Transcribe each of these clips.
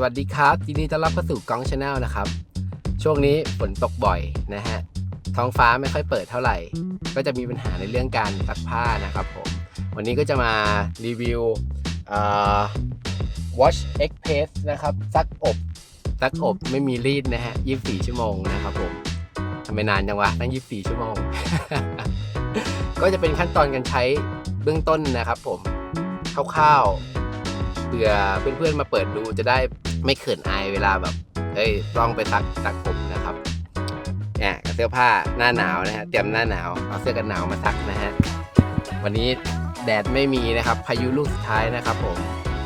สวัสดีครับยินดีต้อนรับเข้าสู่กองชาแนลนะครับ ช่วงนี้ฝนตกบ่อยนะฮะท้องฟ้าไม่ค่อยเปิดเท่าไหร่ ก็จะมีปัญหาในเรื่องการซักผ้านะครับผมวันนี้ก็จะมารีวิว Watch Express นะครับซักอบซักอบไม่มีรีดนะฮะ 24 ชั่วโมงนะครับผมทำไมนานจังวะตั้ง 24 ชั่วโมง ก็จะเป็นขั้นตอนการใช้เบื้องต้นนะครับผมคร่าวๆ เผื่อเพื่อนๆมาเปิดดูจะได้ไม่เขินอายเวลาแบบเอ้ยต้องไปซักซักผมนะครับเนี่ยเสื้อผ้าหน้าหนาวนะฮะเตรียมหน้าหนาวเอาเสื้อกันหนาวมาซักนะฮะวันนี้แดดไม่มีนะครับ พายุลูกสุดท้ายนะครับ ผม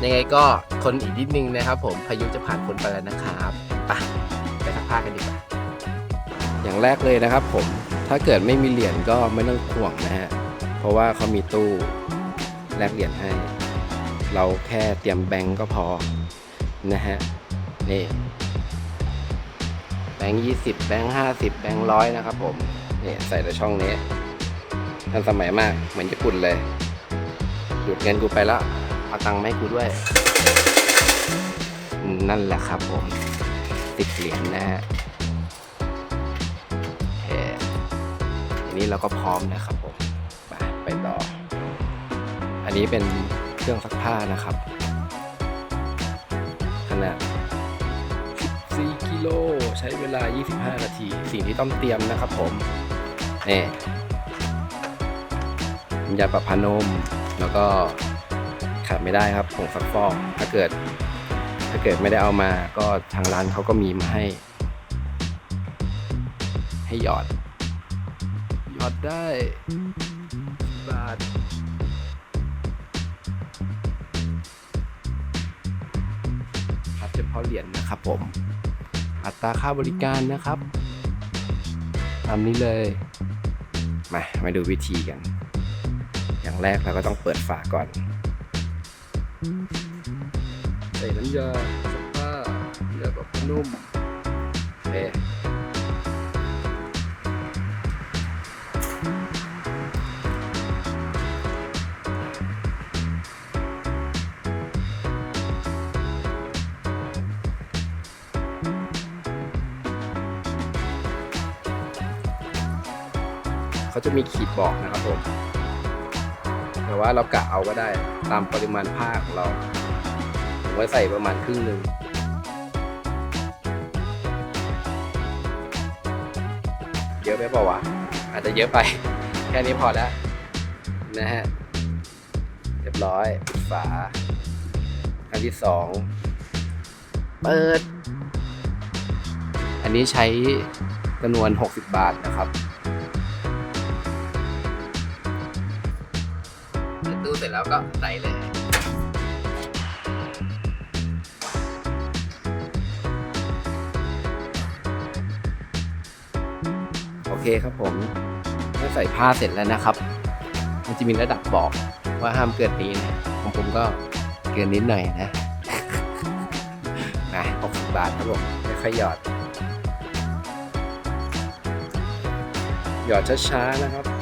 ยังไงก็ทนอีกนิดนึงนะครับ ผมพายุจะผ่านพ้นไปแล้วนะครับไปไปซักผ้ากันดีกว่าอย่างแรกเลยนะครับ ผมถ้าเกิดไม่มีเหรียญก็ไม่ต้องห่วงนะฮะเพราะว่าเขามีตู้แลกเหรียญให้ เราแค่เตรียมแบงก์ก็พอนะฮะนี่แบงค์ยี่สิบแบงค์ห้าสิบแบงค์ร้อยนะครับผมนี่ใส่ในช่องนี้ทันสมัยมากเหมือนญี่ปุ่นเลยดูดเงินกูไปแล้วเอาตังค์มาให้กูด้วย นั่นแหละครับผมติดเหรียญนะฮะทีนี้เราก็พร้อมนะครับผมไปไปต่อ อันนี้เป็น เครื่องซักผ้านะครับ ขนาด 14 กิโล ใช้เวลา 25 นาที สิ่งที่ต้องเตรียมนะครับผมนี่น้ำยาปรับผ้านุ่มแล้วก็ขาดไม่ได้ครับผงซักฟอกถ้าเกิด ถ้าเกิดไม่ได้เอามาก็ทางร้านเขาก็มีมาให้ ให้หยอด หยอดได้ ผม อัตราค่าบริการนะครับ ตามนี้เลย มา มาดูวิธีกัน อย่างแรกเราก็ต้องเปิดฝาก่อน ใส่น้ำยาซักผ้าน้ำยาแบบนุ่มโอเค เขาจะมีขีดบอกนะครับผมแต่ว่าเรากะเอาก็ได้ตามปริมาณผ้าของเราผมไว้ใส่ประมาณครึ่งหนึ่งเยอะไปเปล่าวะอาจจะเยอะไป แค่นี้พอแล้ว นะฮะ เรียบร้อยปิดฝาอันที่สองเปิด อันนี้ใช้จำนวน 60 บาทนะครับ แล้วก็ใส่เลย โอเคครับผมเมื่อใส่ผ้าเสร็จแล้วนะครับ มันจะมีระดับบอกว่าห้ามเกินนี้นะของผมก็เกินนิดหน่อยนะนะ60บาทครับผมค่อยๆหยอด หยอดช้าๆนะครับ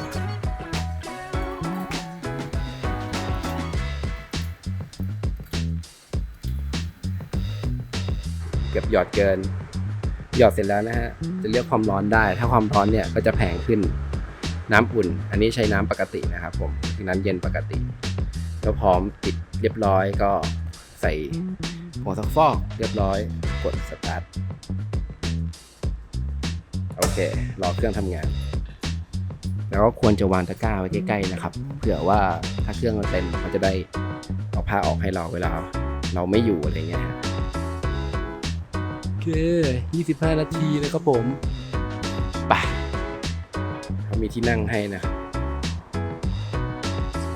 เกือบหยอดเกิน หยอดเสร็จแล้วนะฮะ จะเลือกความร้อนได้ ถ้าความร้อนเนี่ยก็จะแพงขึ้น น้ำอุ่น อันนี้ใช้น้ำปกตินะครับผมคือน้ำเย็นปกติ แล้วพร้อมปิดเรียบร้อยก็ใส่หัวซักฟอกเรียบร้อย กดสตาร์ท โอเค รอเครื่องทำงาน แล้วก็ควรจะวางตะกร้าไว้ใกล้ๆนะครับ เผื่อว่าถ้าเครื่องมันเต็มเขาจะได้เอาผ้าออกให้เราเวลาเราไม่อยู่อะไรเงี้ยฮะโอ เค 25 นาทีนะครับผมไปเขามีที่นั่งให้นะ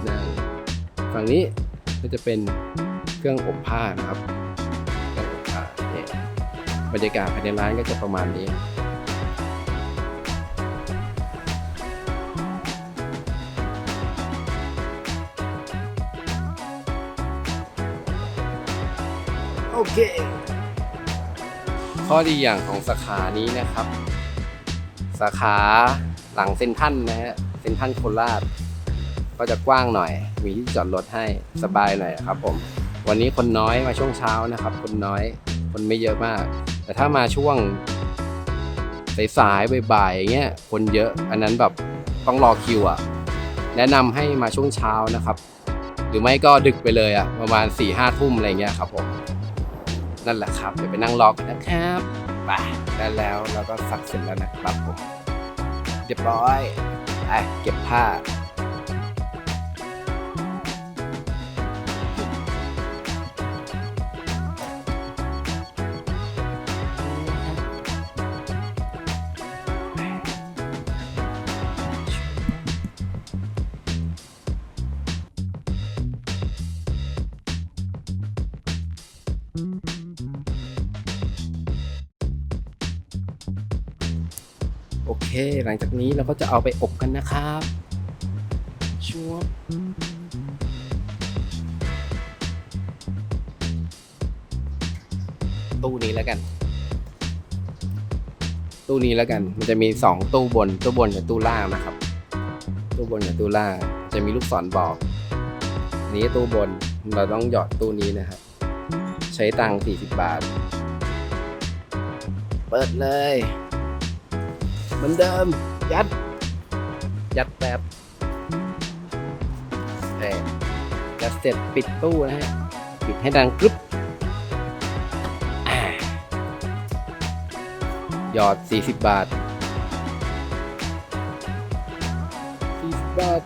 นั่งฝั่งนี้ก็จะเป็นเครื่องอบผ้านะครับเครื่องอบผ้าเนี่ยบรรยากาศภายในร้านก็จะประมาณนี้โอเค ข้อดีอย่างของสาขานี้นะครับ สาขาหลังเซ็นทรัลนะฮะเซ็นทรัลโคราชก็จะกว้างหน่อย มีที่จอดรถให้สบายหน่อยครับผม วันนี้คนน้อยมาช่วงเช้านะครับ คนน้อย คนไม่เยอะมาก แต่ถ้ามาช่วงสายๆบ่ายๆอย่างเงี้ย คนเยอะ อันนั้นแบบต้องรอคิวอะ แนะนำให้มาช่วงเช้านะครับ หรือไม่ก็ดึกไปเลยอะ ประมาณ4ี่ห้าทุ่มอะไรเงี้ยครับผม นั่นแหละครับ เดี๋ยวไปนั่งรอกันนะครับไปได้แล้วเราก็ซักเสร็จแล้วนะครับผมเรียบร้อยไปเก็บผ้าโอเหลังจากนี้เราก็จะเอาไปอบกันนะครับชัวตู้นี้แล้วกัน ตู้นี้แล้วกัน มันจะมีสองตู้บน ตู้บนกับตู้ล่างนะครับ ตู้บนกับตู้ล่าง จะมีลูกศรบอกนนี้ตู้บน เราต้องหยอดตู้นี้นะครับ ใช้ตังค์40 บาท เปิดเลย เหมือนเดิม ยัด ยัดแบบเอ่ยัดเสร็จปิดตู้นะฮะ ปิดให้ดังกรึบหยอด 40 บาท40บาท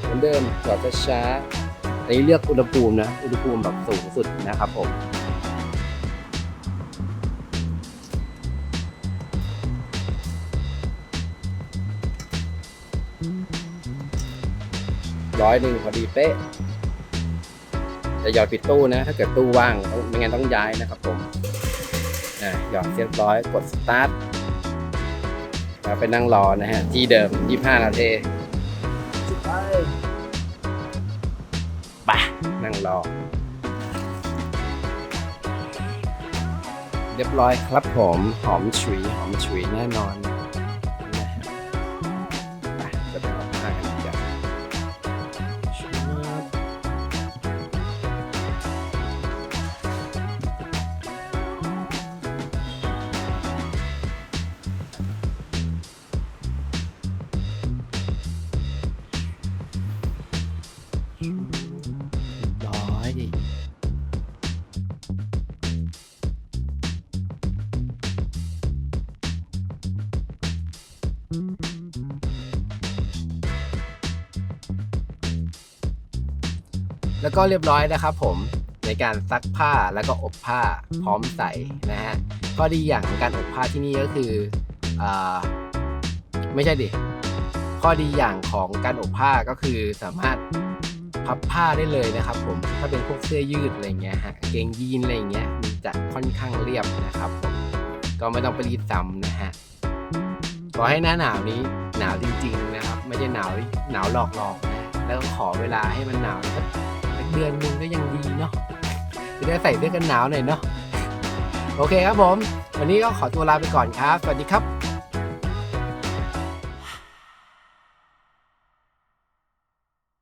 เหมือนเดิมหยอดช้าๆอันนี้เลือกอุณหภูมินะ อุณหภูมิแบบสูงสุดนะครับผม ร้อยหนึ่งพอดีเป๊ะจะหยอดปิดตู้นะ ถ้าเกิดตู้ว่างต้องไม่งั้นต้องย้ายนะครับผมอะหยอดเรียบร้อยกดสตาร์ทแล้วไปนั่งรอนะฮะ ที่เดิม 25 นาทีไปไปนั่งรอ เรียบร้อยครับผม หอมฉุย หอมฉุยแน่นอนนะ แล้วก็เรียบร้อยนะครับผมในการซักผ้าแล้วก็อบผ้าพร้อมใส่นะฮะข้อดีอย่างของการอบผ้าที่นี่ก็คืออไม่ใช่ดิข้อดีอย่างของการอบผ้าก็คือสามารถพับผ้าได้เลยนะครับ ผมถ้าเป็นพวกเสื้อยืดอะไรเงี้ยฮะเกงยีนอะไรเงี้ยมันจะค่อนข้างเรียบนะครับผมก็ไม่ต้องไปรีดซ้ำนะฮะขอให้หน้าหนาวนี้หนาวจริง ๆ นะครับ ไม่ใช่หนาวหนาวหลอกๆนะแล้วขอเวลาให้มันหนาวกสัก เดือนหนึ่งก็ยังดีเนาะจะได้ใส่เสื้อกันหนาวหน่อยเนาะโอเคครับผม วันนี้ก็ขอตัวลาไปก่อนครับ สวัสดีครับ